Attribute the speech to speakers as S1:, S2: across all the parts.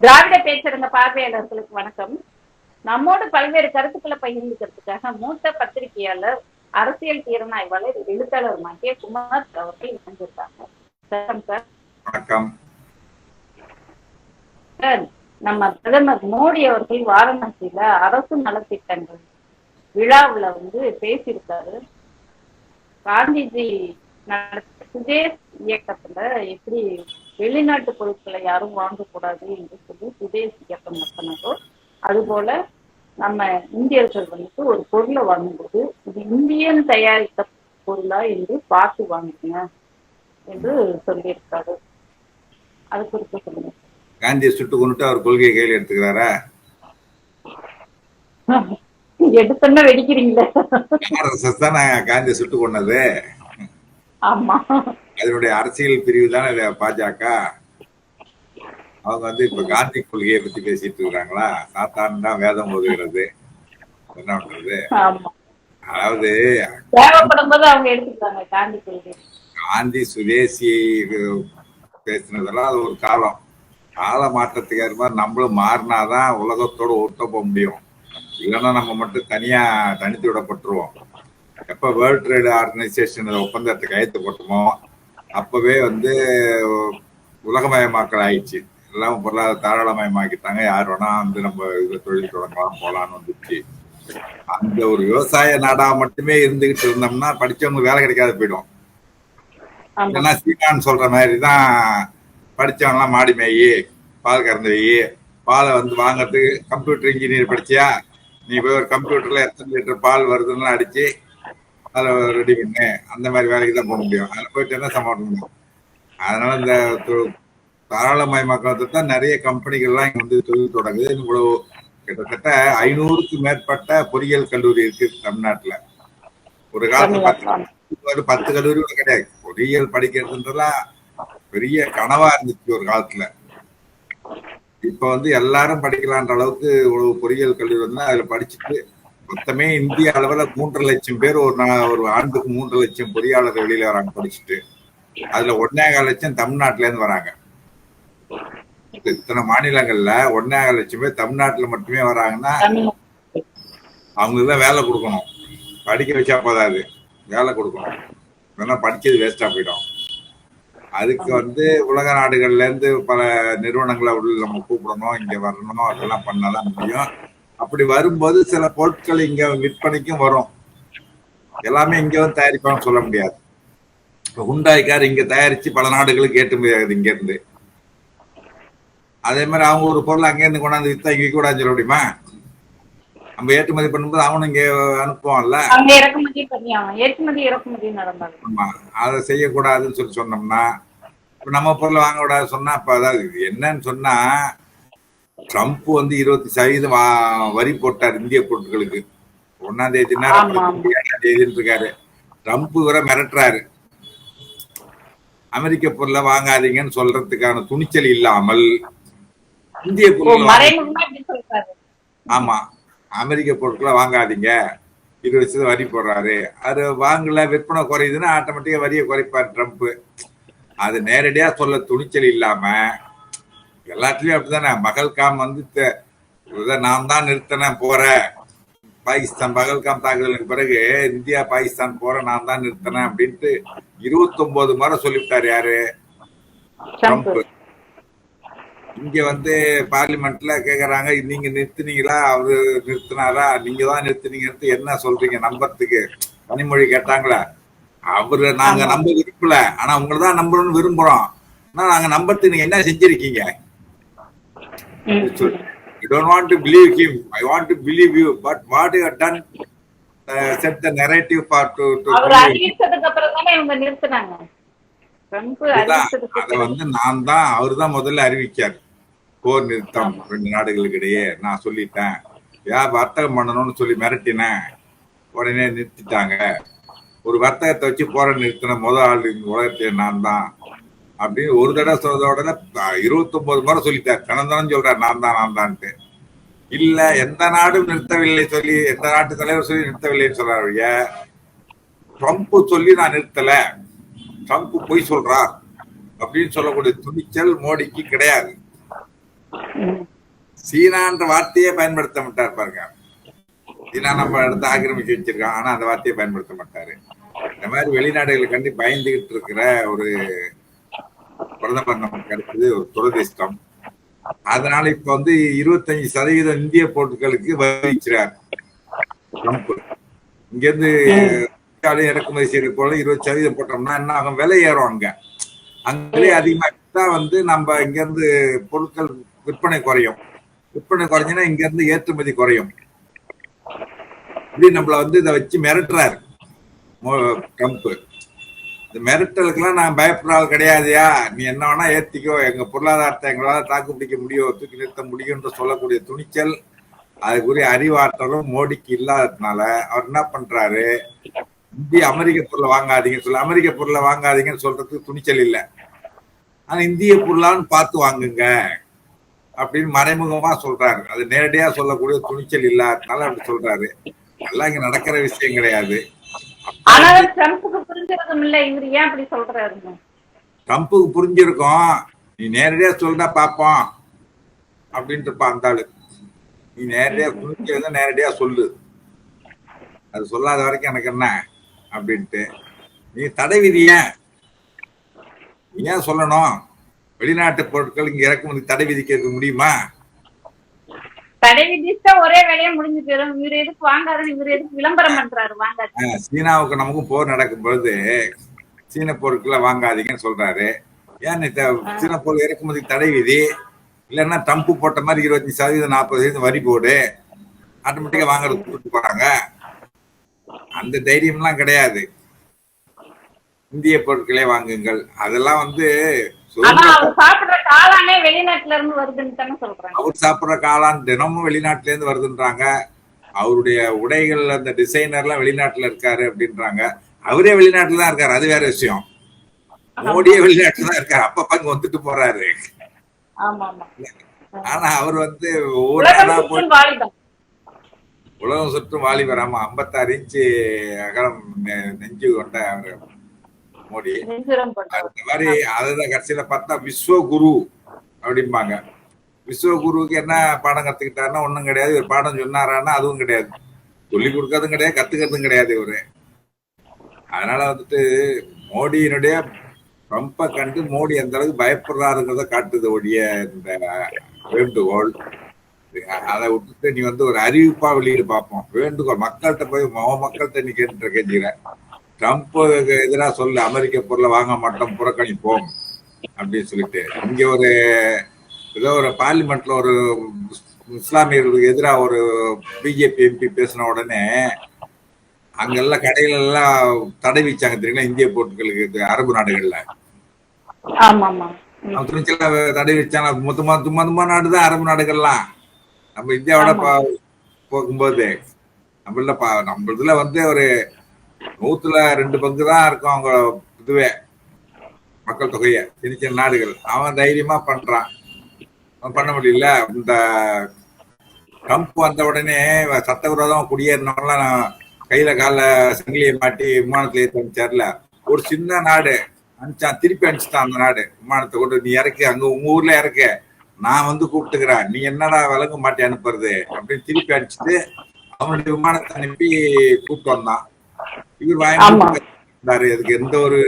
S1: திராவிட பேச்சரங்க பார்வையாளர்களுக்கு வணக்கம். நம்மோடு பல்வேறு கருத்துக்களை பகிர்ந்துக்கிறதுக்காக மூத்த பத்திரிகையாளர் அரசியல் திறனாய்வாளர் எழுத்தாளர் மத்திய குமார் அவர்கள் இணைஞ்சிருக்காங்க நம்ம பிரதமர் மோடி அவர்கள் வாரணாசியில அரசு நலத்திட்டங்கள் விழாவுல வந்து பேசியிருக்காரு. காந்திஜி நடத்த சுதேஷ் இயக்கத்துல எப்படி வெளிநாட்டு பொருட்களை யாரும் வாங்கக்கூடாது என்று சொல்லி சுதேஷ் இயக்கம் நடத்தினதோ அதுபோல நம்ம இந்தியர்கள் வந்துட்டு ஒரு பொருளை வாங்கும்போது இது இந்தியன் தயாரித்த பொருளா என்று பார்த்து வாங்குங்க என்று சொல்லியிருக்காரு. அது குறித்து சொல்லுங்க.
S2: காந்தியை சுட்டு கொண்டுட்டு அவர் கொள்கையை கையில் எடுத்துக்கிறாரா?
S1: எடுத்தோன்னா வெடிக்கிறீங்களே.
S2: தானே காந்தியை சுட்டு கொண்டது அதனுடைய அரசியல் பிரிவு தானே பாஜக? அவங்க வந்து இப்ப காந்தி கொள்கையை பத்தி பேசிட்டு இருக்காங்களா? சாத்தான் தான் வேதம் ஓதுகிறது. என்ன பண்றது? அதாவது
S1: காந்தி
S2: சுதேசி பேசினதெல்லாம் அது ஒரு காலம். கால மாற்றத்துக்கு மாதிரி நம்மளும் மாறினாதான் உலகத்தோட ஒட்ட போக முடியும். இல்லைன்னா நம்ம மட்டும் தனியா தனித்து விடப்பட்டுருவோம். எப்ப வேர்ல்ட் ட்ரேட் ஆர்கனைசேஷன் ஒப்பந்தத்தை கையெழுத்து போட்டோமோ அப்பவே வந்து உலகமயமாக்கல் ஆயிடுச்சு. எல்லாம் பொருளாதார தாராளமயமாக்கிட்டாங்க. யார் வேணா வந்து நம்ம இதுல தொழில் தொடங்கலாம் போலான்னு வந்துச்சு. அந்த ஒரு விவசாய நாடா மட்டுமே இருந்துகிட்டு இருந்தோம்னா படிச்சவங்க வேலை கிடைக்காத போயிடும். இல்லைன்னா சீனான்னு சொல்ற மாதிரி தான் படிச்சவன்லாம் மாடி மேயி பால் கறந்து வை பாலை வந்து வாங்குறதுக்கு கம்ப்யூட்டர் இன்ஜினியர் படிச்சியா? நீ போய் ஒரு கம்ப்யூட்டர்ல எத்தனை லிட்டர் பால் வருதுன்னு அடிச்சு அதை ரெடி பண்ணு அந்த மாதிரி வேலைக்கு தான் போக முடியும். அதில் போயிட்டு என்ன சமாளிக்க முடியும். அதனால இந்த தாராளமயமாக்கத்தை தான் நிறைய கம்பெனிகள்லாம் இங்க வந்து தொழில் தொடங்குது. இவ்வளவு கிட்டத்தட்ட ஐநூறுக்கு மேற்பட்ட பொறியியல் கல்லூரி இருக்கு தமிழ்நாட்டுல. ஒரு காலத்துல பத்து பத்து கல்லூரி கூட கிடையாது. பொறியியல் படிக்கிறதுன்றலாம் பெரிய கனவா இருந்துச்சு ஒரு காலத்துல. இப்ப வந்து எல்லாரும் படிக்கலான்ற அளவுக்கு ஒரு பொறியியல் கல்லூரி வந்து அதுல படிச்சுட்டு மொத்தமே இந்திய அளவுல மூன்று லட்சம் பேர் ஒரு ஒரு ஆண்டுக்கு மூன்று லட்சம் பொறியாளர் வெளியில வராங்க படிச்சுட்டு. அதுல ஒன்னேகால் லட்சம் தமிழ்நாட்டுல இருந்து வராங்க. இத்தனை மாநிலங்கள்ல ஒன்னேகால் லட்சம் பேர் தமிழ்நாட்டுல மட்டுமே வராங்கன்னா அவங்களுக்கு தான் வேலை கொடுக்கணும். படிக்க வச்சா போதாது. வேலை கொடுக்கணும். இல்லைன்னா படிச்சது வேஸ்டா போயிடும். அதுக்கு வந்து உலக நாடுகள்ல இருந்து பல நிறுவனங்களை உள்ள நம்ம கூப்பிடணும் இங்க வரணும் அதெல்லாம் பண்ணாதான் முடியும். அப்படி வரும்போது சில பொருட்கள் இங்க விற்பனைக்கும் வரும். எல்லாமே இங்க வந்து தயாரிப்பான்னு சொல்ல முடியாது. இப்ப ஹுண்டாய் கார் இங்க தயாரிச்சு பல நாடுகளுக்கு ஏற்றுமதி ஆகுது இங்க இருந்து அதே மாதிரி அவங்க ஒரு பொருள் அங்க இருந்து கொண்டாந்து வித்தா இங்க கூடாதுன்னு சொல்ல முடியுமா? நம்ம ஏற்றுமதி பண்ணும்போது அவனும் இங்க அனுப்புவான்ல. ஆமா. அதை செய்யக்கூடாதுன்னு சொல்லி சொன்னோம்னா இப்ப நம்ம பொருளை வாங்க கூடாது சொன்னா அப்ப அதாவது என்னன்னு சொன்னா ட்ரம்ப் வந்து இருபத்தி சதவீதம் வரி போட்டார் இந்திய பொருட்களுக்கு ஒன்னாம் தேதினா. ஏழாம் தேதின்னு இருக்காரு. ட்ரம்ப் வர மிரட்டுறாரு. அமெரிக்க பொருளை வாங்காதீங்கன்னு சொல்றதுக்கான துணிச்சல் இல்லாமல் இந்திய பொருளை ஆமா அமெரிக்க பொருட்களை வாங்காதீங்க. இருபது வருஷம் வரி போடுறாரு. அது வாங்கல விற்பனை குறையுதுன்னா ஆட்டோமேட்டிக்கா வரியை குறைப்பார் ட்ரம்ப். அது நேரடியா சொல்ல துணிச்சல் இல்லாம எல்லாத்துலயும் அப்படிதானே? மகள்காம் வந்து நான் தான் நிறுத்தினேன் போற பாகிஸ்தான் பகல்காம் தாக்குதலுக்கு பிறகு இந்தியா பாகிஸ்தான் போற நான் தான் நிறுத்தினேன் அப்படின்ட்டு இருபத்தி ஒன்பது முறை சொல்லிவிட்டாரு யாரு?
S1: ட்ரம்ப்
S2: இங்க வந்து பார்லிமெண்ட்ல கேக்குறாங்க நீங்க நிறுத்துனீங்களா? அவரு நிறுத்தினாரா? நீங்க தான் நிறுத்துனீங்கன்னு என்ன சொல்றீங்க நம்புறதுக்கு? கனிமொழி கேட்டாங்களா. அவரு நாங்க. நம்ப விரும்பல. ஆனா உங்களை தான் நம்பணும்னு விரும்புறோம். ஆனா நாங்க நம்பறதுக்கு நீங்க என்ன செஞ்சிருக்கீங்க?
S1: ம்.
S2: You don't want to believe him I want to believe you but what you done set the narrative for to
S1: அவர் அறிவிச்சதுக்கு அப்புறம் தானே இவங்க நிறுத்தினாங்க.
S2: அதை வந்து நான் தான் அவர் தான் முதல்ல அறிவிச்சார். போர் நிறுத்தம் ரெண்டு நாடுகளுக்கு இடையே நான் சொல்லிட்டேன். ஏன் வர்த்தகம் பண்ணணும்னு சொல்லி மிரட்டினேன். உடனே நிறுத்திட்டாங்க. ஒரு வர்த்தகத்தை வச்சு போற நிறுத்தின முதல் ஆள் உலகத்திலே நான் தான். அப்படின்னு ஒரு தடவை சொல்றதோட உடனே இருபத்தொன்பது முறை சொல்லிட்டார். தினந்தனம் சொல்றார் நான் தான் நான் தான்ட்டு. இல்ல எந்த நாடும் நிறுத்தவில்லை சொல்லி எந்த நாட்டு தலைவர் சொல்லி நிறுத்தவில்லைன்னு சொல்றாரு ட்ரம்ப் சொல்லி நான் நிறுத்தல. ட்ரம்ப் பொய் சொல்றார். அப்படின்னு சொல்லக்கூடிய துணிச்சல் மோடிக்கு கிடையாது. சீனான்ற வார்த்தையே பயன்படுத்த மாட்டார் பாருங்க. சீனா நம்ம இடத்த ஆக்கிரமிச்சு வச்சிருக்கான் ஆனா அந்த வார்த்தையை பயன்படுத்த மாட்டாரு. இந்த மாதிரி வெளிநாடுகளுக்கு கண்டி பயந்துகிட்டு இருக்கிற ஒரு பிரதமர் நமக்கு கிடைச்சது ஒரு துரதிர்ஷ்டம். அதனால இப்ப வந்து இருபத்தஞ்சு சதவீதம் இந்திய பொருட்களுக்கு வகிக்கிறார் ட்ரம்ப். இங்க இருந்து இறக்குமதி செய்யற போல இருபது சதவீதம் போட்டோம்னா என்ன ஆகும்? விலை ஏறும் அங்க. அங்கே அதிகமா வந்து நம்ம இங்க இருந்து பொருட்கள் விற்பனை குறையும். விற்பனை குறைஞ்சுன்னா இங்க இருந்து ஏற்றுமதி குறையும். இப்படி நம்மள வந்து இதை வச்சு மிரட்டுறாரு ட்ரம்ப். இந்த மிரட்டலுக்கெல்லாம் நான் பயப்படுற ஆள் கிடையாதுயா. நீ என்ன வேணா ஏத்திக்கோ. எங்க பொருளாதாரத்தை எங்களால் தாக்கு பிடிக்க முடியும். தூக்கி நிறுத்த முடியும்ன்ற சொல்லக்கூடிய துணிச்சல் அதுக்குரிய அறிவாற்றலும் மோடிக்கு இல்லாததுனால அவர் என்ன பண்றாரு? இந்திய அமெரிக்க பொருளை வாங்காதீங்கன்னு சொல்ல அமெரிக்க பொருளை வாங்காதீங்கன்னு சொல்றதுக்கு துணிச்சல் இல்லை. ஆனா இந்திய பொருளான்னு பார்த்து வாங்குங்க அப்படின்னு மறைமுகமா சொல்றாரு. அது நேரடியா சொல்லக்கூடிய துணிச்சல் இல்லாததுனால அப்படி சொல்றாரு. எல்லாம் இங்க நடக்கிற விஷயம் கிடையாது.
S1: ஆனா ட்ரம்ப்புக்கு புரிஞ்சிருக்கும் இல்ல இவர் ஏன் அப்படி சொல்றாருன்னு
S2: ட்ரம்ப்புக்கு புரிஞ்சிருக்கும். நீ நேரடியா சொல்றா பாப்போம். அப்படின்ட்டு இருப்பான் அந்த ஆளு. நீ நேரடியா புரிஞ்சு நேரடியா சொல்லு. அது சொல்லாத வரைக்கும் எனக்கு என்ன? அப்படின்ட்டு. நீ தடை விதி ஏன்? ஏன் சொல்லணும்? வெளிநாட்டு பொருட்கள் இங்க இறக்குமதி தடை விதிக்க முடியுமா?
S1: தடை விதிச்சா ஒரே வேலையா முடிஞ்சு போயிடும். இவர் எதுக்கு வாங்காருன்னு இவர் எதுக்கு விளம்பரம் பண்றாரு? வாங்காது
S2: அஹ் சீனாவுக்கு நமக்கும் போர் நடக்கும் பொழுது சீன பொருட்களை வாங்காதீங்கன்னு சொல்றாரு. ஏன் சீன பொருள் இறக்குமதி தடை விதி? இல்லைன்னா டம்பு போட்ட மாதிரி இருபத்தஞ்சு சதவீதம் நாற்பது சதவீதம் வரி போடு. ஆட்டோமேட்டிக்கா வாங்குறது கூட்டு போறாங்க. அந்த தைரியம்லாம் கிடையாது. இந்திய பொருட்களே வாங்குங்கள். அதெல்லாம் வந்து
S1: சாப்பிடுற காளானே வெளிநாட்டுல இருந்து வருதுன்னு தானே சொல்றாங்க.
S2: அவர் சாப்பிடுற காளான் தினமும் வெளிநாட்டுல இருந்து வருதுன்றாங்க. அவருடைய உடைகள் அந்த டிசைனர்லாம் வெளிநாட்டுல இருக்காரு அப்படின்றாங்க. அவரே வெளிநாட்டுல தான் இருக்காரு அது வேற விஷயம். மோடியே வெளிநாட்டுல தான் இருக்காரு அப்பப்ப இங்க வந்துட்டு போறாரு. ஆனா அவர் வந்து
S1: உலகம் சுற்றும்
S2: வாலிபர் ஆமா ஐம்பத்தாறு இன்ச்சு அகலம் நெஞ்சு கொண்ட அவரு. மோடி. அந்த மாதிரி அதுதான் கடைசியில பார்த்தா விஸ்வகுரு அப்படிம்பாங்க. விஸ்வகுருவுக்கு என்ன பாடம் கத்துக்கிட்டாருன்னா ஒண்ணும் கிடையாது. ஒரு பாடம் சொன்னாரான்னா அதுவும் கிடையாது. சொல்லி கொடுக்கறதும் கிடையாது கத்துக்கிறதும் கிடையாது இவரு. அதனால வந்துட்டு மோடியினுடைய ட்ரம்ப்பை கண்டு மோடி எந்த அளவுக்கு பயப்படுறாருங்கிறத காட்டுது ஒழிய இந்த வேண்டுகோள். அதை விட்டுட்டு நீ வந்து ஒரு அறிவிப்பா வெளியிட பார்ப்போம் வேண்டுகோள். மக்கள்கிட்ட போய் மொ மக்கள்கிட்ட நீ கேட்டு கேட்கிற ட்ரம்ப்புக்கு எதிராக சொல்லு அமெரிக்க பொருளை வாங்க மாட்டோம் புறக்கணிப்போம் அப்படின்னு சொல்லிட்டு. இங்க ஒரு ஏதோ ஒரு பார்லிமெண்ட்ல ஒரு இஸ்லாமியர்களுக்கு எதிராக ஒரு பிஜேபி எம்பி பேசின உடனே அங்கெல்லாம் கடைகள் எல்லாம் தடை வச்சாங்க தெரியுங்களா இந்திய பொருட்களுக்கு அரபு நாடுகள்ல. துணிச்சல தடை வச்சாங்க மொத்தமா தும்மா தும்மா நாடு தான் அரபு நாடுகள்லாம். நம்ம இந்தியாவோட போகும்போது நம்மள பா நம்ம இதுல வந்து ஒரு நூத்துல ரெண்டு பங்கு தான் இருக்கும் அவங்க இதுவே மக்கள் தொகைய சின்ன சின்ன நாடுகள். அவன் தைரியமா பண்றான். அவன் பண்ண முடியல. இந்த ட்ரம்ப் வந்த உடனே சட்டவிரோதமா குடியேறினவங்களாம் கையில கால சங்கிலியை மாட்டி விமானத்துல ஏற்றி அனுப்பிச்சார்ல ஒரு சின்ன நாடு. அனுப்பிச்சான். திருப்பி அனுப்பிச்சிட்டான் அந்த நாடு. விமானத்தை கொண்டு நீ இறக்கு. அங்க உங்க ஊர்ல இறக்கு. நான் வந்து கூப்பிட்டுக்கிறேன். நீ என்னடா விலங்கு மாட்டி அனுப்புறது? அப்படின்னு திருப்பி அனுப்பிச்சிட்டு அவனுடைய விமானத்தை அனுப்பி கூப்பிட்டு வந்தான். இவர். வாங்கி அதுக்கு எந்த ஒரு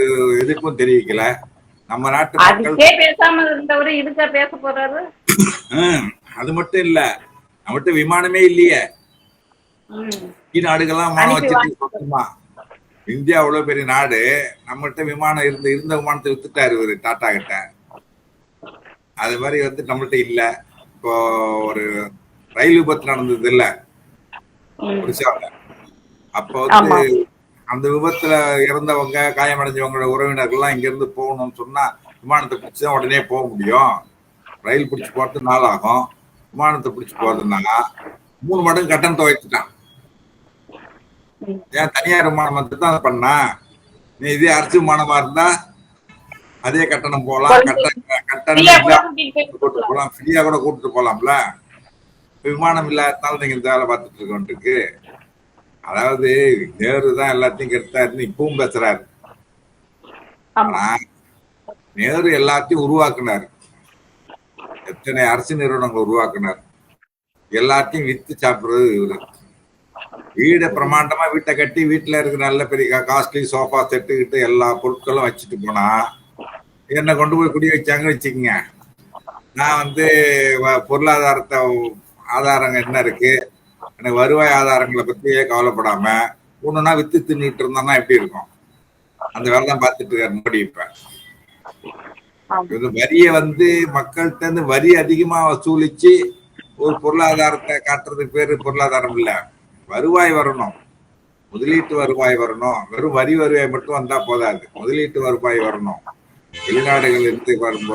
S2: எதிர்ப்பும் தெரிவிக்கல. நம்ம நாட்டு மக்கள்
S1: பேசாம இருந்தவரு இதுக்கா பேச போறாரு?
S2: அது மட்டும் இல்ல. நம்மகிட்ட விமானமே இல்லையே. நாடுகள்லாம் வச்சுட்டு இந்தியா அவ்வளவு பெரிய நாடு. நம்மகிட்ட விமானம் இருந்த இருந்த விமானத்தை வித்துட்டாரு இவரு டாடா கிட்ட. அது மாதிரி வந்து நம்மள்ட்ட இல்ல. இப்போ ஒரு ரயில் விபத்து நடந்தது இல்ல.
S1: ம்.
S2: ஒரிசால அப்போ. வந்து அந்த விபத்துல இறந்தவங்க காயமடைஞ்சவங்களோட உறவினர்கள்லாம் இங்க இருந்து போகணும்னு சொன்னா விமானத்தை பிடிச்சி தான் உடனே போக முடியும். ரயில் பிடிச்சி போறது நாள் ஆகும். விமானத்தை பிடிச்சி போறதுன்னா மூணு மடங்கு கட்டணத்தை வைத்துட்டான்
S1: ம்.
S2: ஏன் தனியார் விமானம் வந்து தான் பண்ணா? நீ இதே அரசு விமானமா இருந்தா அதே கட்டணம் போலாம். கட்டணம் கட்டணம் கூட்டு போலாம். ஃப்ரீயா கூட கூட்டிட்டு போலாம்ல. விமானம் இல்லாதனால நீங்க இந்த வேலை பார்த்துட்டு இருக்க வேண்டியிருக்கு. அதாவது நேரு தான் எல்லாத்தையும் கெடுத்தாருன்னு இப்பவும் பேசுறாரு. ஆனா நேரு எல்லாத்தையும் உருவாக்குனாரு. எத்தனை அரசு நிறுவனங்கள் உருவாக்குனார். எல்லாத்தையும் வித்து சாப்பிடுறது இவரு. வீடை பிரமாண்டமா வீட்டை கட்டி வீட்டுல இருக்கிற நல்ல பெரிய காஸ்ட்லி சோஃபா செட்டு கிட்டு எல்லா பொருட்களும் வச்சுட்டு போனா என்னை கொண்டு போய் குடி வச்சாங்கன்னு வச்சுக்கோங்க. நான் வந்து பொருளாதாரத்தை ஆதாரங்க என்ன இருக்கு? எனக்கு வருவாய் ஆதாரங்களை பத்தியே கவலைப்படாம ஒண்ணுன்னா வித்து தின்னுட்டு இருந்தோம்னா எப்படி இருக்கும்? அந்த வேலை தான் பார்த்துட்டு இருக்காரு மோடி இப்ப.
S1: ஆமா.
S2: வரியை வந்து மக்கள்கிட்ட இருந்து வரி அதிகமா வசூலிச்சு ஒரு பொருளாதாரத்தை காட்டுறதுக்கு பேரு பொருளாதாரம் இல்ல. வருவாய் வரணும். முதலீட்டு வருவாய் வரணும். வெறும் வரி வருவாய் மட்டும் வந்தா போதாது. முதலீட்டு வருவாய் வரணும். வெளிநாடுகள் இருந்து பணம்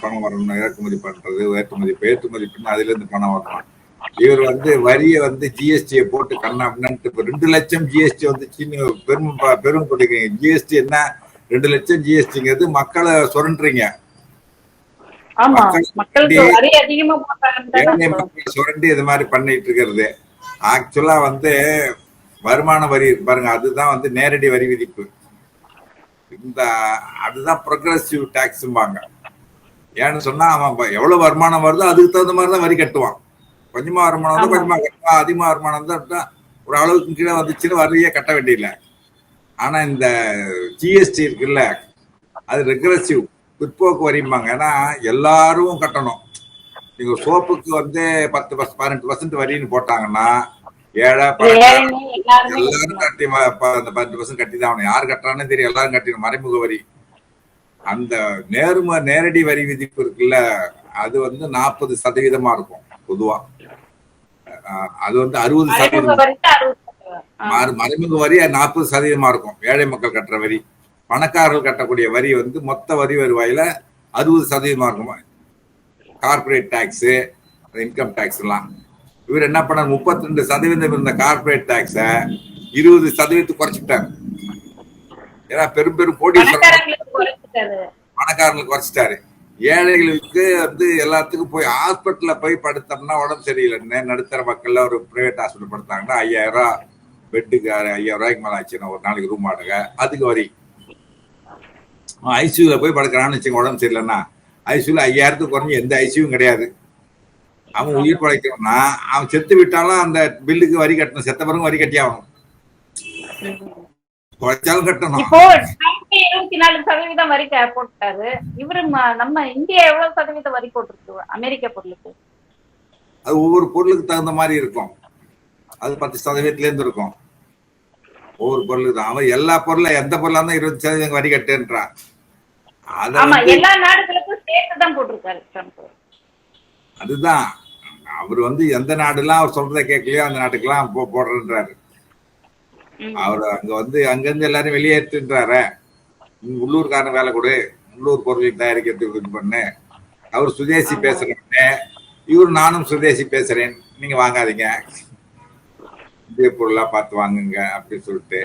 S2: பணம் வரணும் இறக்குமதி பண்றது ஏற்றுமதி ஏற்றுமதி பண்ண அதுல இருந்து பணம் வரணும். இவர் வந்து வரியை வந்து ஜிஎஸ்டியை போட்டு கண்ணா அப்படின்ட்டு இப்ப ரெண்டு லட்சம் ஜிஎஸ்டி வந்து பெரும் பெரும் கொடுக்குறீங்க. ஜிஎஸ்டி என்ன? ரெண்டு லட்சம் ஜிஎஸ்டிங்கிறது மக்களை சுரண்டுறீங்க. சுரண்டி இது மாதிரி பண்ணிட்டு இருக்கிறது. ஆக்சுவலா வந்து வருமான வரி பாருங்க அதுதான் வந்து நேரடி வரி விதிப்பு. இந்த அதுதான் ப்ரொக்ரெசிவ் டாக்ஸ்ம்பாங்க ஏன்னு சொன்னா அவன் எவ்வளவு வருமானம் வருதோ அதுக்கு தகுந்த மாதிரி தான் வரி கட்டுவான். கொஞ்சமா வருமானம் வந்து. கொஞ்சமா கட்டுவான் அதிகமா வருமானம் தான் ஒரு அளவுக்கு கீழே வந்துச்சுன்னு வரியே கட்ட வேண்டியதில்லை ஆனா இந்த ஜிஎஸ்டி இருக்குல்ல அது ரெக்ரெசிவ் பிற்போக்கு வரிம்பாங்க. ஏன்னா எல்லாரும் கட்டணும். நீங்க சோப்புக்கு வந்து பத்து பர்ச- பதினெட்டு பர்சன்ட் வரின்னு போட்டாங்கன்னா ஏழை
S1: எல்லாருமே
S2: கட்டி அந்த பத்து பர்சன்ட் கட்டி தான் யார் கட்டுறான்னு தெரியும் எல்லாரும் கட்டிடும் மறைமுக வரி. அந்த நேர்ம நேரடி வரி விதிப்பு இருக்குல்ல அது வந்து நாற்பது சதவீதமா இருக்கும். பொதுவா. அது வந்து அறுபது சதவீதம். மறைமுக வரி நாற்பது சதவீதமா இருக்கும். ஏழை மக்கள் கட்டுற வரி. பணக்காரர்கள் கட்டக்கூடிய வரி வந்து மொத்த வரி வருவாயில அறுபது சதவீதமா இருக்கும்? கார்பரேட் டாக்ஸ் இன்கம் டாக்ஸ் எல்லாம் இவர் என்ன பண்ணார்? முப்பத்தி ரெண்டு சதவீதம் இருந்த கார்பரேட் டாக்ஸ இருபது சதவீதத்துக்கு குறைச்சிட்டார். ஏன்னா பெரும் பெரும்
S1: குறைச்சிட்டாரு.
S2: பணக்காரங்களுக்கு குறைச்சிட்டாரு. ஏழைகளுக்கு வந்து எல்லாத்துக்கும் போய் ஹாஸ்பிட்டல்ல போய் படுத்தோம்னா உடம்பு சரியில்லைன்னு நடுத்தர மக்கள்ல ஒரு பிரைவேட் ஹாஸ்பிட்டல் படுத்தாங்கன்னா ஐயாயிரம் ரூபாய் பெட்டுக்கு ஐயாயிரம் ரூபாய்க்கு மேல ஆச்சுன்னா ஒரு நாளைக்கு ரூம் வாடகை. அதுக்கு வரி. ஐசியூல போய் படுக்கிறான்னு வச்சுங்க உடம்பு சரியில்லைன்னா ஐசியூல ஐயாயிரத்துக்கு குறைஞ்சு எந்த ஐசியூவும் கிடையாது. அவன் உயிர் பழைக்கணும்னா அவன் செத்து விட்டாலும் அந்த பில்லுக்கு வரி கட்டணும் செத்த பிறகு வரி கட்டி ஆகணும். குறைச்சாலும் கட்டணும்.
S1: இருபத்தி நாலு சதவீதம் வரி போட்டாரு இவரு நம்ம இந்தியா எவ்வளவு சதவீதம் வரி போட்டிருக்கு? அமெரிக்க பொருளுக்கு.
S2: அது ஒவ்வொரு பொருளுக்கு தகுந்த மாதிரி இருக்கும். அது பத்து சதவீதத்துல இருந்து இருக்கும். ஒவ்வொரு பொருளுக்கு தான் அவன் எல்லா பொருளும் எந்த பொருளா இருந்தா இருபது சதவீதம் வரி கட்டுன்றான்.
S1: எல்லா நாடுகளுக்கும் சேர்த்து தான் போட்டிருக்காரு
S2: அதுதான். அவர் வந்து எந்த நாடுலாம் அவர் சொல்றதை கேட்கலையோ அந்த நாட்டுக்கெல்லாம் போடுறேன்றாரு. அவர் அங்க வந்து அங்கிருந்து எல்லாரும் வெளியேற்றுன்றாரு. நீ உள்ளூர்காரன் வேலை கொடு. உள்ளூர் பொருள் தயாரிக்கிறதுக்கு இது பண்ணு. அவர் சுதேசி. பேசுறேன்னு இவர் நானும் சுதேசி பேசுறேன். நீங்க வாங்காதீங்க. இந்திய பொருளா பார்த்து வாங்குங்க அப்படின்னு சொல்லிட்டு.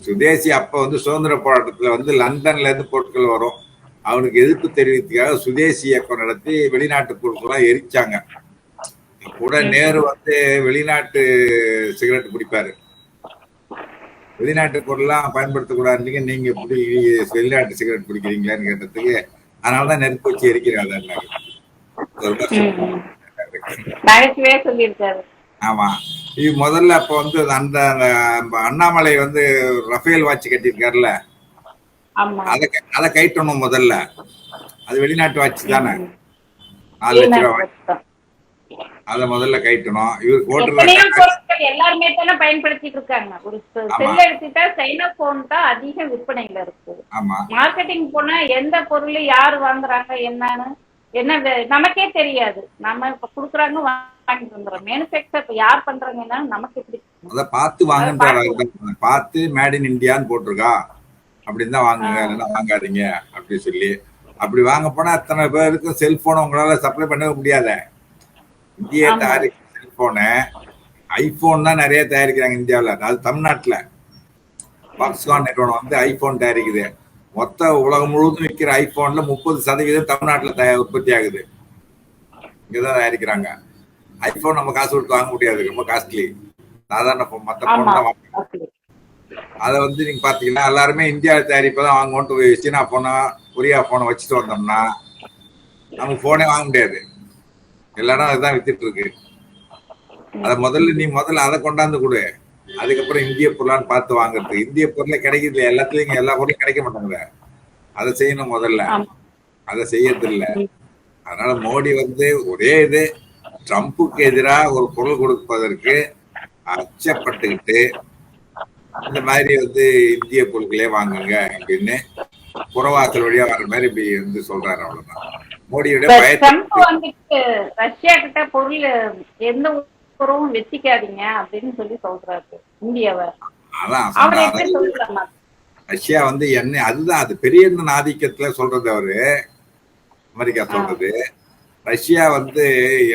S2: சுதேசி அப்ப வந்து சுதந்திர போராட்டத்துல வந்து லண்டன்ல இருந்து பொருட்கள் வரும். அவனுக்கு எதிர்ப்பு தெரிவித்துக்காக சுதேசி இயக்கம் நடத்தி வெளிநாட்டு பொருட்கள்லாம் எரிச்சாங்க. கூட நேரு வந்து வெளிநாட்டு சிகரெட் பிடிப்பாரு வெளிநாட்டு பொருள்லாம் பயன்படுத்தக்கூடாதுன்னு நீங்க எப்படி வெளிநாட்டு சிகரெட் பிடிக்கிறீங்களான்னு கேட்டதுக்கு அதனாலதான் நெருப்பு வச்சு எரிக்கிறாங்க
S1: ம், ம். நகைச்சுவையா சொல்லியிருக்காரு.
S2: ஆமா. இது முதல்ல அப்ப வந்து அந்த அண்ணாமலை வந்து ரஃபேல் வாட்ச் கட்டியிருக்காருல்ல? அதை அதை கைட்டணும் முதல்ல. அது வெளிநாட்டு வாட்ச் தானே? நாலு லட்ச ரூபாய்
S1: வெளிநாட்டு
S2: அதை முதல்ல கைட்டணும் ஓட்டுற
S1: பொருட்கள் எல்லாருமே தானே பயன்படுத்திட்டு இருக்காங்க. ஒரு. செல் எடுத்துட்டா சைனா போன் தான் அதிக விற்பனையில இருக்கு.
S2: ஆமா.
S1: மார்க்கெட்டிங் போனா எந்த பொருள் யாரு வாங்குறாங்க என்னன்னு என்ன நமக்கே தெரியாது. நம்ம இப்ப குடுக்குறாங்க வாங்கிட்டு வந்துடுறோம். மேனுஃபேக்சர் இப்ப யார் பண்றாங்க என்னன்னு நமக்கு எப்படி
S2: அதை பார்த்து அவர்தான். பார்த்து மேட் இன் இந்தியான்னு போட்டிருக்கா? அப்படின்னு தான் வாங்குங்க இல்லைன்னா வாங்காதீங்க அப்படி சொல்லி. அப்படி வாங்க போனா அத்தனை பேருக்கும் செல்போன் உங்களால சப்ளை பண்ணவே முடியாத. இந்திய. தயாரிக்கிற செல்போனு ஐபோன் தான் நிறைய தயாரிக்கிறாங்க இந்தியாவில். அது தமிழ்நாட்டுல. பாக்ஸ்கான் நிறுவனம் வந்து ஐபோன் தயாரிக்குது. மொத்த உலகம் முழுவதும் விற்கிற ஐபோன்ல முப்பது சதவீதம் தமிழ்நாட்டுல தயா உற்பத்தி ஆகுது. இங்கதான் தயாரிக்கிறாங்க. ஐபோன் நம்ம காசு கொடுத்து வாங்க முடியாது. ரொம்ப காஸ்ட்லி சாதாரண phone, மத்த போன்
S1: ஆமா.
S2: தான் வாங்க. அதை வந்து நீங்க பாத்தீங்கன்னா எல்லாருமே இந்தியாவில் தயாரிப்பை தான் வாங்குவோன்ட்டு சீனா போனை கொரியா போனை வச்சுட்டு வந்தோம்னா நமக்கு போனே வாங்க முடியாது. எல்லா இடம் அதுதான் வித்துட்டு இருக்கு அத முதல்ல நீ முதல்ல அதை கொண்டாந்து கொடு. அதுக்கப்புறம் இந்திய பொருளான்னு பார்த்து வாங்குறது. இந்திய பொருளை கிடைக்குது எல்லாத்துலயும் எல்லா பொருளும் கிடைக்க மாட்டேங்குது அதை செய்யணும் முதல்ல. அதை செய்யறது இல்ல அதனால மோடி வந்து ஒரே இது. ட்ரம்ப்புக்கு எதிராக ஒரு குரல் கொடுப்பதற்கு அச்சப்பட்டுக்கிட்டு இந்த மாதிரி வந்து இந்திய பொருட்களே வாங்குங்க அப்படின்னு புறவாசல் வழியா வர மாதிரி இப்படி வந்து சொல்றாரு அவ்வளவுதான். மோடியோட
S1: வந்துட்டு ரஷ்யா கிட்ட பொருள் எந்த உறவும் வச்சுக்காதீங்க அப்படின்னு சொல்லி சொல்றாரு. இந்தியாவை.
S2: ரஷ்யா வந்து எண்ணெய் அதுதான் அது பெரிய ஆதிக்கத்துல சொல்றது அவரு. அமெரிக்கா சொல்றது. ரஷ்யா வந்து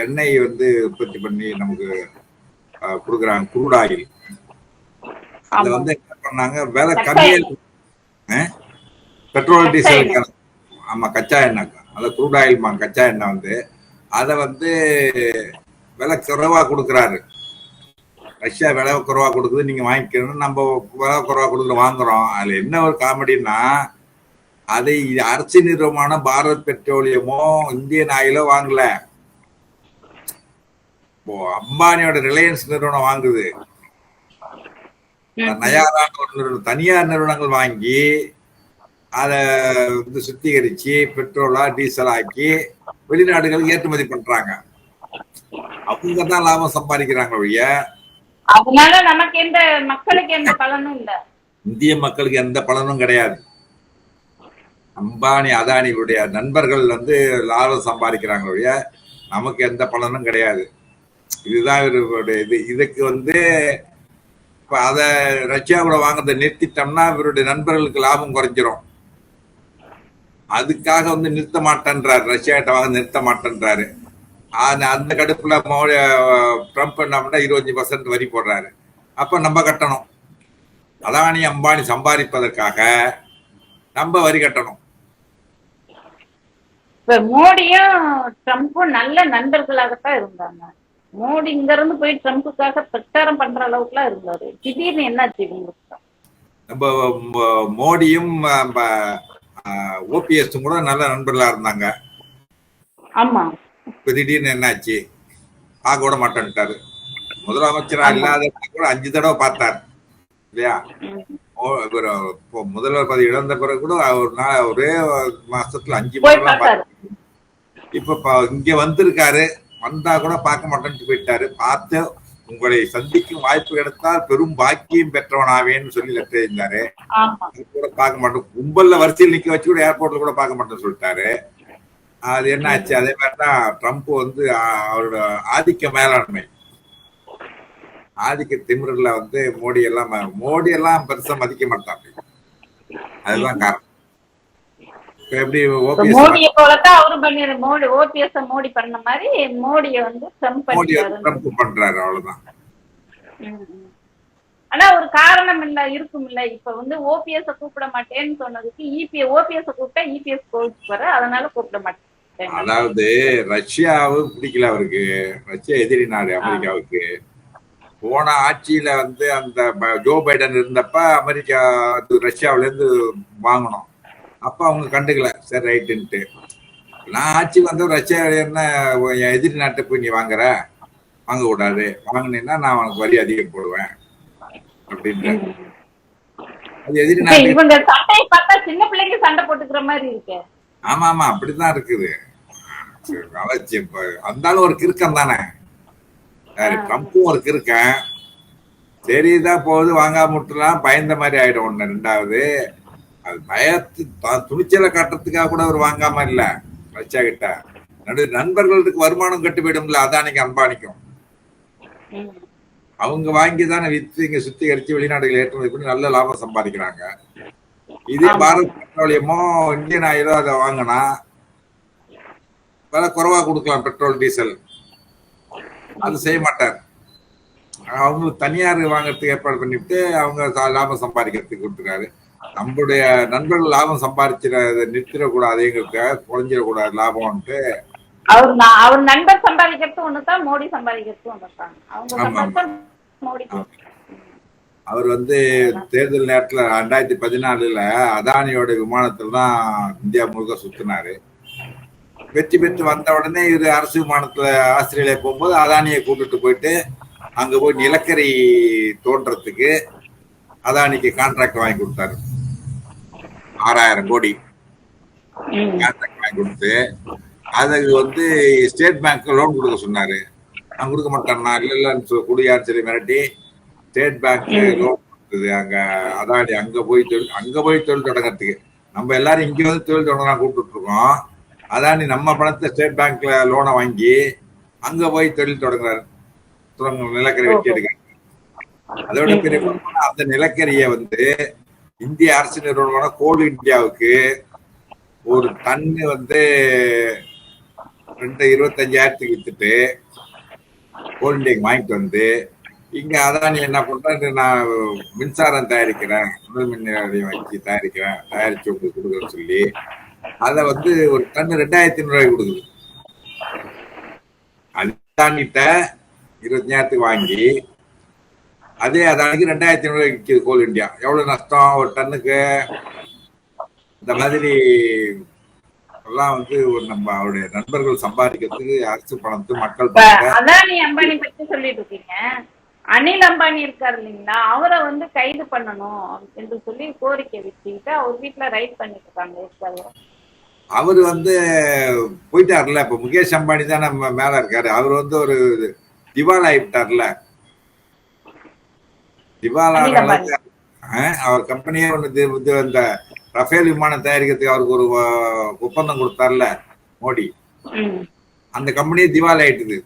S2: எண்ணெய் வந்து உற்பத்தி பண்ணி நமக்கு கொடுக்குறாங்க குரூட் ஆயில் அதை. வந்து என்ன பண்ணாங்க? விலை கம்மியா. பெட்ரோல் டீசல் ஆமா கச்சா எண்ணெய் அந்த குரூட் ஆயில் கச்சா எண்ணெய் வந்து அதை வந்து விலை குறைவா கொடுக்குறாரு. ரஷ்யா விலை குறைவா கொடுக்குது நீங்க வாங்கிக்கணும் நம்ம விலை குறைவா கொடுக்குற வாங்குறோம். அதுல என்ன ஒரு காமெடின்னா அதை அரசு நிறுவனமான பாரத் பெட்ரோலியமோ இந்தியன் ஆயிலோ வாங்கல. இப்போ அம்பானியோட ரிலையன்ஸ் நிறுவனம் வாங்குது.
S1: ம்.
S2: நயாரான ஒரு நிறுவனம் தனியார் நிறுவனங்கள் வாங்கி அதை வந்து சுத்திகரிச்சு பெட்ரோலா டீசல் ஆக்கி வெளிநாடுகளுக்கு ஏற்றுமதி பண்றாங்க. அவங்க தான் லாபம் சம்பாதிக்கிறாங்க ஒழிய
S1: அதனால நமக்கு எந்த மக்களுக்கு எந்த பலனும் இல்ல.
S2: இந்திய மக்களுக்கு எந்த பலனும் கிடையாது. அம்பானி அதானியுடைய நண்பர்கள் வந்து லாபம் சம்பாதிக்கிறாங்க ஒழிய நமக்கு எந்த பலனும் கிடையாது. இதுதான் இவருடைய இது. இதுக்கு வந்து இப்ப அத ரஷ்யாவோட வாங்குறதை நிறுத்திட்டோம்னா இவருடைய நண்பர்களுக்கு லாபம் குறைஞ்சிரும். அதுக்காக வந்து நிறுத்த மாட்டேன்றாரு. ரஷ்யாட்ட வாங்க நிறுத்த மாட்டேன்றாரு. அந்த கடுப்புல மோடி ட்ரம்ப் என்ன பண்ணா இருபத்தஞ்சு பர்சன்ட் வரி போடுறாரு. அப்ப நம்ம கட்டணும். அதானி அம்பானி சம்பாதிப்பதற்காக நம்ம வரி கட்டணும்.
S1: மோடியும் ட்ரம்ப்பும் நல்ல நண்பர்களாகத்தான் இருந்தாங்க. மோடி இங்க இருந்து போய் ட்ரம்ப்புக்காக பிரச்சாரம் பண்ற அளவுக்கு எல்லாம் இருந்தாரு. திடீர்னு என்னாச்சு இவங்களுக்கு?
S2: நம்ம மோடியும் ஓபிஎஸ் கூட நல்ல நண்பர்களா இருந்தாங்க.
S1: ஆமா.
S2: இப்ப திடீர்னு என்னாச்சு? பார்க்க கூட மாட்டேன்ட்டாரு. முதலமைச்சரா. இல்லாத கூட அஞ்சு தடவை பார்த்தார். இல்லையா? இவர் முதல்வர் பதவி இழந்த பிறகு கூட ஒரு நாள் ஒரே மாசத்துல அஞ்சு இப்ப இங்க வந்திருக்காரு. வந்தா கூட பார்க்க மாட்டேன்ட்டு போயிட்டாரு. பார்த்து உங்களை சந்திக்கும் வாய்ப்பு கிடைத்தால் பெரும் பாக்கியம் பெற்றவனாவேன்னு சொல்லி லெட்டர் எழுந்தாரு அது கூட பார்க்க மாட்டோம். கும்பல்ல வரிசையில் நிக்க வச்சு கூட ஏர்போர்ட்ல கூட பார்க்க மாட்டேன்னு சொல்லிட்டாரு. அது என்ன ஆச்சு? அதே மாதிரிதான் ட்ரம்ப் வந்து அவரோட ஆதிக்க மேலாண்மை. ஆதிக்க திமிரில் வந்து மோடி எல்லாம் மோடி எல்லாம் பெருசா மதிக்க மாட்டாங்க. அதுதான் காரணம். எப்படி
S1: மோடியை போலத்தான் அவரும் பண்ணிரு மோடி ஓபிஎஸ் மோடி பண்ண மாதிரி மோடியை வந்து ட்ரம்ப்
S2: பண்றாரு அவ்வளவுதான்.
S1: ஆனா ஒரு காரணம் இல்ல இருக்கும் இல்ல. இப்ப வந்து ஓபிஎஸ் கூப்பிட மாட்டேன்னு சொன்னதுக்கு இபிஎஸ் ஓபிஎஸ் கூப்பிட்டா இபிஎஸ் கோவிச்சு வர அதனால கூப்பிட மாட்டேன்.
S2: அதாவது ரஷ்யாவும் பிடிக்கல அவருக்கு. ரஷ்யா எதிரி நாடு அமெரிக்காவுக்கு. போன ஆட்சியில வந்து அந்த ஜோ பைடன் இருந்தப்ப அமெரிக்கா ரஷ்யாவுல இருந்து வாங்கணும் அப்ப அவங்க கண்டுக்கல. சரி ரைட்டுன்ட்டு. நான் ஆட்சி வந்து ரஷ்யா என்ன என் எதிரி நாட்டை போய் நீ வாங்குற? வாங்க கூடாது. வாங்கினீங்கன்னா நான் உனக்கு வரி அதிகம் போடுவேன். அப்படின்ற. அது எதிரி
S1: இப்ப
S2: நாட்டு
S1: இவங்க சண்டையை பார்த்தா சின்ன பிள்ளைங்க சண்டை போட்டுக்கிற மாதிரி இருக்கு.
S2: ஆமா ஆமா அப்படிதான் இருக்குது அந்தாலும் ஒரு கிறுக்கம் தானே. ட்ரம்ப்பும் ஒரு கிறுக்கன். சரிதான் போகுது வாங்காம விட்டுலாம் பயந்த மாதிரி ஆயிடும் ஒண்ணு ரெண்டாவது. அது பயத்து தான் துணிச்சலை காட்டுறதுக்காக கூட அவர் வாங்காம இல்ல. ரஷ்யா கிட்ட. நடு நண்பர்களுக்கு வருமானம் கட்டு போயிடும்ல அதானிக்கு அம்பானிக்கும். அவங்க வாங்கி தானே வித்து இங்க சுத்திகரிச்சு வெளிநாடுகள் ஏற்றுமதி பண்ணி நல்ல லாபம் சம்பாதிக்கிறாங்க. இதே. பாரத் பெட்ரோலியமோ இந்தியன் ஆயிலோ அதை வாங்கினா விலை குறைவா கொடுக்கலாம் பெட்ரோல் டீசல். அது செய்ய மாட்டார். அவங்க தனியார் வாங்குறதுக்கு ஏற்பாடு பண்ணிவிட்டு அவங்க லாபம் சம்பாதிக்கிறதுக்கு கொடுத்துருக்காரு நம்மளுடைய நண்பர்கள் லாபம் சம்பாதிச்சிட நிறுத்திடக்கூடாதுங்கிறதுக்காக குறைஞ்சிடக்கூடாது லாபம்ன்ட்டு.
S1: அவர் அவர் நண்பர் சம்பாதிக்கிறது ஒண்ணுதான் மோடி சம்பாதிக்கிறது
S2: அவர் வந்து தேர்தல் நேரத்துல ரெண்டாயிரத்தி பதினாலுல அதானியோட விமானத்துல தான் இந்தியா முழுக்க சுத்தினாரு. வெற்றி பெற்று வந்த உடனே இவர் அரசு விமானத்துல ஆஸ்திரேலியா போகும்போது அதானியை கூட்டிட்டு போயிட்டு அங்க போய் நிலக்கரி தோன்றதுக்கு அதானிக்கு கான்ட்ராக்ட் வாங்கி கொடுத்தாரு. ஆறாயிரம் கோடி கொடுத்து அதுக்கு வந்து ஸ்டேட் பேங்க் லோன் கொடுக்க சொன்னாரு. நான் கொடுக்க மாட்டேன் நான் இல்ல சொல்லி குடியான்னு சொல்லி மிரட்டி ஸ்டேட் பேங்க் லோன் கொடுத்தது. அங்க அதானி அங்க போய் தொழில் அங்க போய் தொழில் தொடங்கறதுக்கு. நம்ம எல்லாரும் இங்க வந்து தொழில் தொடங்கலாம் கூப்பிட்டு இருக்கோம் அதானி நம்ம பணத்தை ஸ்டேட் பேங்க்ல லோனை வாங்கி அங்க போய் தொழில் தொடங்குறாரு. தொடங்க நிலக்கரி வெட்டி எடுக்கிறாரு அதோட பெரிய அந்த நிலக்கரியை வந்து இந்திய அரசு நிறுவனமான கோல் இந்தியாவுக்கு ஒரு டன்னு வந்து ரெண்டு இருபத்தஞ்சாயிரத்துக்கு வித்துட்டு கோல் இந்தியாவுக்கு வாங்கிட்டு வந்து இங்க அதானி என்ன பண்றாரு நான் மின்சாரம் தயாரிக்கிறேன் முதல் மின் நிலையம் வச்சு தயாரிக்கிறேன் தயாரிச்சு உங்களுக்கு கொடுக்குறேன்னு சொல்லி அதை வந்து ஒரு டன்னு ரெண்டாயிரத்தி ஐநூறு கொடுக்குது. அதானிட்ட இருபத்தஞ்சாயிரத்துக்கு வாங்கி அதே அதானிக்கு ரெண்டாயிரத்தி ஐநூறு விற்கிது கோல் இந்தியா எவ்வளவு நஷ்டம்? ஒரு டன்னுக்கு? இந்த மாதிரி எல்லாம் வந்து ஒரு நம்ம அவருடைய நண்பர்கள் சம்பாதிக்கிறதுக்கு அரசு பணத்து மக்கள்
S1: அதானி அம்பானி பத்தி சொல்லிட்டு இருக்கீங்க. அனில் அம்பானி இருக்காரு இல்லைங்களா? அவரை வந்து கைது பண்ணணும் என்று சொல்லி கோரிக்கை வச்சுக்கிட்டு அவர் வீட்டுல ரைட் பண்ணிட்டு இருக்காங்க
S2: அவர் வந்து போயிட்டார்ல இப்ப முகேஷ் அம்பானி தான் நம்ம மேல இருக்காரு. அவர் வந்து ஒரு திவால் ஆயிட்டார்ல திவால். அவர் கம்பெனியே ஒண்ணு தி- இது இந்த ரஃபேல் விமானம் தயாரிக்கிறதுக்கு அவருக்கு ஒரு ஒப்பந்தம் கொடுத்தார்ல மோடி. அந்த கம்பெனியே திவால் ஆயிட்டுது.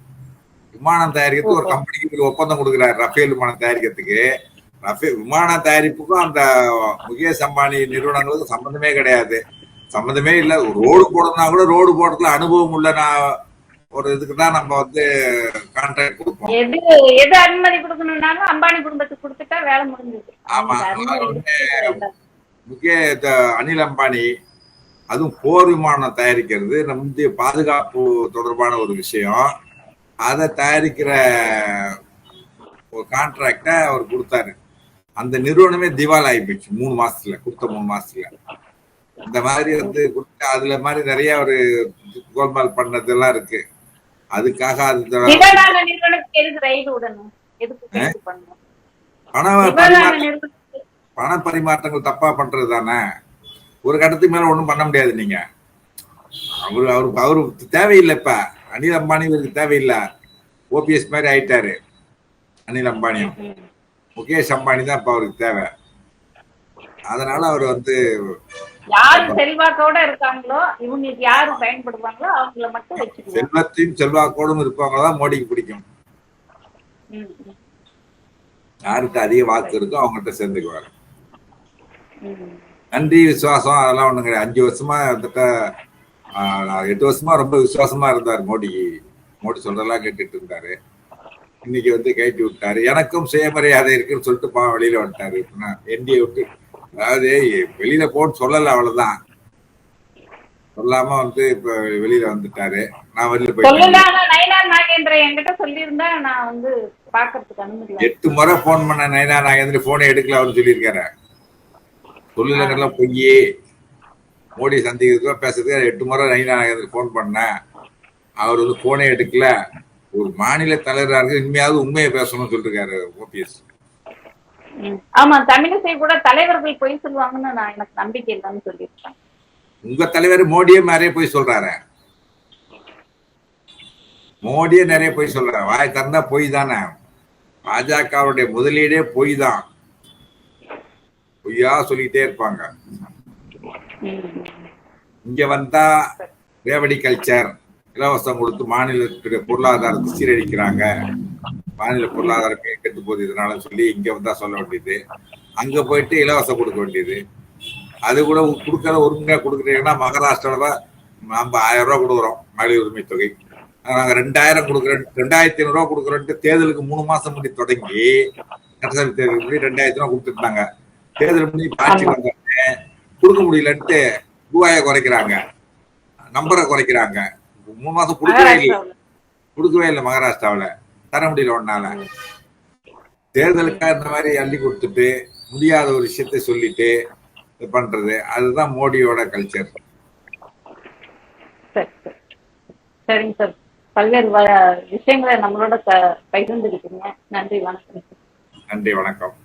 S2: விமானம் தயாரிக்கிறதுக்கு ஒரு கம்பெனிக்கு ஒப்பந்தம் கொடுக்குறாரு ரஃபேல் விமானம் தயாரிக்கிறதுக்கு. ரஃபேல் விமான தயாரிப்புக்கும் அந்த முகேஷ் அம்பானி நிறுவனங்களுக்கும் சம்பந்தமே கிடையாது. சம்பந்தமே இல்ல ரோடு போடணும்னா கூட ரோடு போடுறதுல அனுபவம் உள்ள நான் ஒரு இதுக்கு தான் நம்ம வந்து கான்ட்ராக்ட் கொடுப்போம்.
S1: எது எது அனுமதி கொடுக்கணும்னாலும் அம்பானி குடும்பத்துக்கு கொடுத்துட்டா வேலை முடிஞ்சது
S2: ஆமா. முக்கிய அனில் அம்பானி அதுவும் போர் விமானம் தயாரிக்கிறது நம்ம பாதுகாப்பு தொடர்பான ஒரு விஷயம். அதை தயாரிக்கிற ஒரு கான்ட்ராக்டை அவர் கொடுத்தாரு. அந்த நிறுவனமே திவால் ஆகி போச்சு மூணு மாசத்துல கொடுத்த மூணு மாசத்துல. இந்த மாதிரி வந்து கொடுத்து அதுல மாதிரி நிறைய ஒரு கோல்மால் பண்ணதெல்லாம் இருக்கு. அதுக்காக அது பண பரிமாற்றங்கள் தப்பா பண்றது தானே? ஒரு கட்டத்துக்கு மேல ஒண்ணும் பண்ண முடியாது நீங்க. அவரு அவருக்கு அவருக்கு தேவையில்லை இப்ப. அனில் அம்பானி இவருக்கு தேவையில்லை. ஓபிஎஸ் மாதிரி ஆயிட்டாரு. அனில் அம்பானியும். முகேஷ் அம்பானி தான் இப்ப அவருக்கு தேவை. அதனால அவர் வந்து
S1: யாரு செல்வாக்கோட இருக்காங்களோ இவங்களுக்கு யாரு பயன்படுவாங்களோ அவங்கள மட்டும் வச்சுக்குவோம்.
S2: செல்வத்தையும் செல்வாக்கோடும் இருப்பவங்க தான் மோடிக்கு பிடிக்கும். யாருக்கு அதிக வாக்கு இருக்கோ அவங்ககிட்ட சேர்ந்துக்குவாரு.
S1: ம்.
S2: நன்றி விசுவாசம் அதெல்லாம் ஒண்ணும் கிடையாது. அஞ்சு வருஷமா கிட்ட எட்டு வருஷமா ரொம்ப விசுவாசமா இருந்தார் மோடி மோடி சொல்றதெல்லாம் கேட்டுட்டு இருந்தாரு. இன்னைக்கு வந்து கைட்டி விட்டாரு. எனக்கும் சுயமரியாதை இருக்குன்னு சொல்லிட்டு பா வெளியில வந்துட்டாரு. என்டிஏ விட்டு அதாவது வெளியில போன்னு சொல்லல அவ்வளவுதான். சொல்லாம வந்து இப்ப வெளியில வந்துட்டாரு. நான் வெளியில போயிட்டேன்
S1: நாகேந்திரன்
S2: எட்டு முறை போன் பண்ண நைனா நாகேந்திர போனே எடுக்கல அவரு சொல்லியிருக்காரு. சொல்லலங்கெல்லாம் பொய் மோடி சந்திக்கிறதுக்கு பேசுறதுக்கு எட்டு முறை நைனா நாகேந்திர போன் பண்ணேன் அவர் வந்து போனே எடுக்கல. ஒரு மாநில தலைவராக இனிமையாவது உண்மையை பேசணும்னு சொல்லிருக்காரு ஓபிஎஸ்.
S1: ஆமா தமிழிசை கூட தலைவர்கள் பொய் சொல்லுவாங்கன்னு நான் எனக்கு நம்பிக்கை இல்லைன்னு சொல்லியிருக்கேன்.
S2: உங்க தலைவர் மோடியே நிறைய போய் சொல்றாரு. மோடியே நிறைய போய் சொல்றாரு. வாய் திறந்தா பொய் தானே? பாஜகவுடைய முதலீடே பொய் தான். பொய்யா சொல்லிட்டே இருப்பாங்க. இங்க வந்தா ரேவடி கல்ச்சர் இலவசம் கொடுத்து மாநிலத்துடைய பொருளாதாரத்தை சீரழிக்கிறாங்க. மாநில பொருளாதாரம் கெட்டு போகுது இதனால சொல்லி இங்க வந்தா சொல்ல வேண்டியது. அங்க போயிட்டு இலவசம் கொடுக்க வேண்டியது. அது கூட கொடுக்கற ஒருங்கா கொடுக்குறீங்கன்னா மகாராஷ்டிரால நம்ம ஆயிரம் ரூபாய் கொடுக்குறோம் மகளிர் உரிமை தொகை. நாங்க ரெண்டாயிரம் கொடுக்குறோம் ரெண்டாயிரத்தி ஐநூறு ரூபா கொடுக்குறோன்ட்டு தேர்தலுக்கு மூணு மாசம் முன்னாடி தொடங்கி சட்டசபை தேர்தலுக்கு முன்னாடி ரெண்டாயிரத்தி ரூபா கொடுத்துருந்தாங்க. தேர்தல் முன்னாடி ஆட்சி வந்தாங்க கொடுக்க முடியலன்ட்டு ரூபாயை குறைக்கிறாங்க. நம்பரை குறைக்கிறாங்க. மூணு மாசம் கொடுக்கவே இல்லை. கொடுக்கவே இல்லை மகாராஷ்டிராவுல. தர முடியல ஒன்னால தேர்தலுக்காக இந்த மாதிரி அள்ளி கொடுத்துட்டு முடியாத ஒரு விஷயத்தை சொல்லிட்டு இது பண்றது அதுதான் மோடியோட கல்ச்சர்
S1: சரி சரி. சரிங்க சார். பல்வேறு விஷயங்களை நம்மளோட க- பகிர்ந்துக்கிட்டீங்க நன்றி வணக்கம்.
S2: நன்றி வணக்கம்.